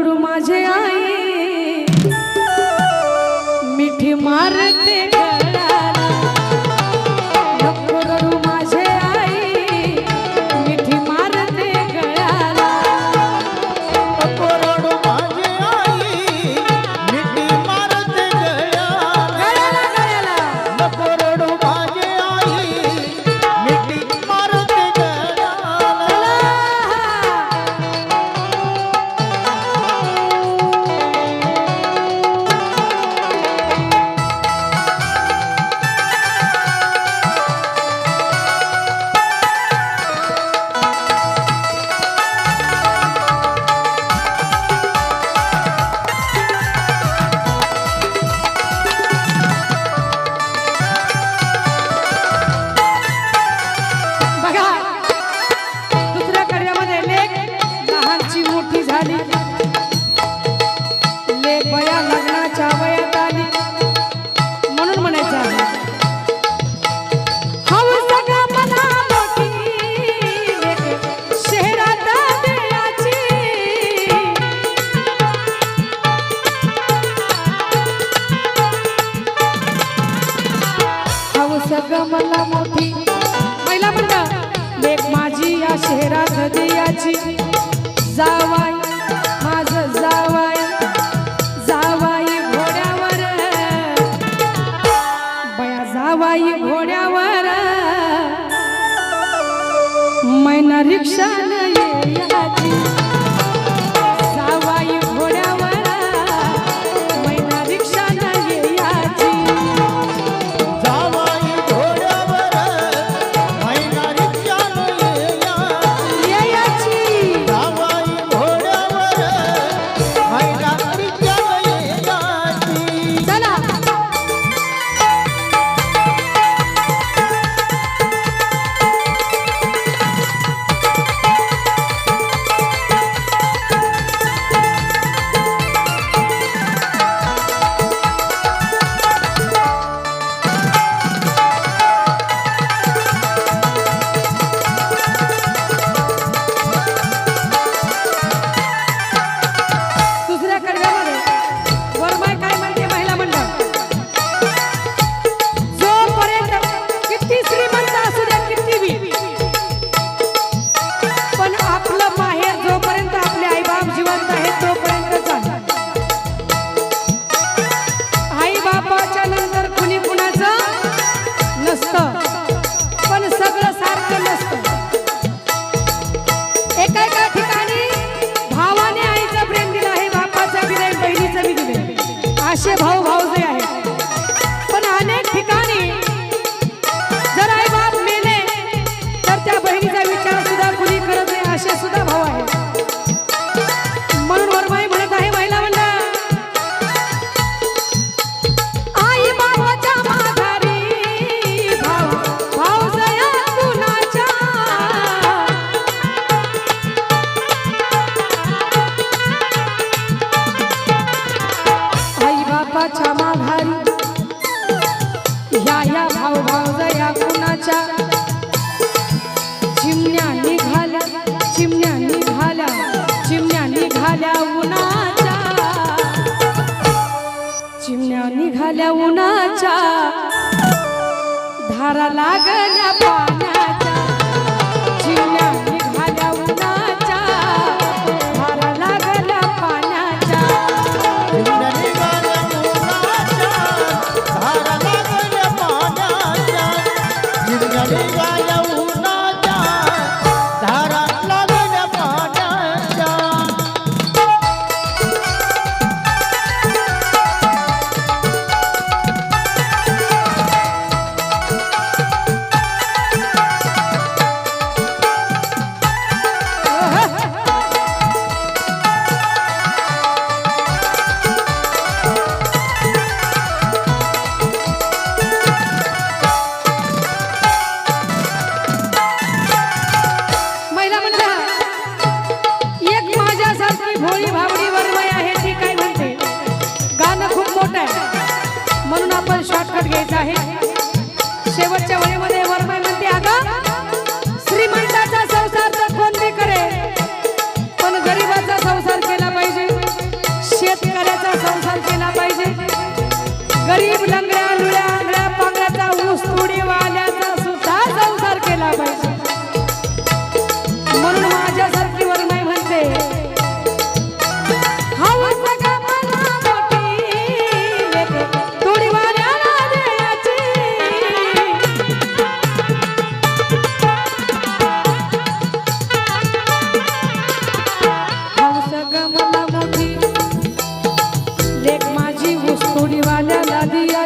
गुरु माझे आई. मिठी मारते गमला मोठी. महिला म्हणत लेख माझी या शहरात हृदयाची. जावाय माझ जावाय जावाई घोड्यावर. बया जावाई घोड्यावर. मैना रिक्षा पारा लागला पारा शॉर्टकट घ्यायचा आहे. शेवटच्या वेळेमध्ये वरमाय म्हणते अगं श्रीमंताचा संसार तर कोण बी करे पण गरीबाचा संसार केला पाहिजे. शेतकऱ्याचा संसार केला पाहिजे. गरीब लंगड्या लुळ्या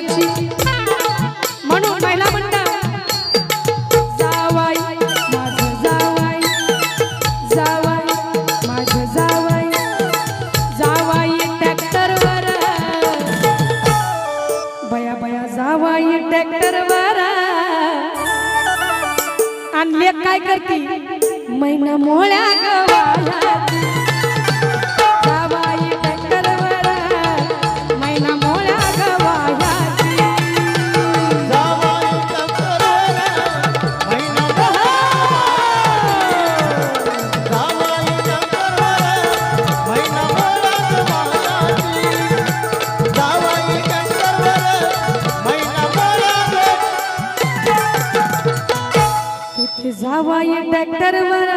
देवाची म्हणून महिला म्हणतात जावाई माझ जावाई. जावाई माझ जावाई. जावाई काय करती? महिना मोळ्या गवाला हवाई ट्रैक्टर वाला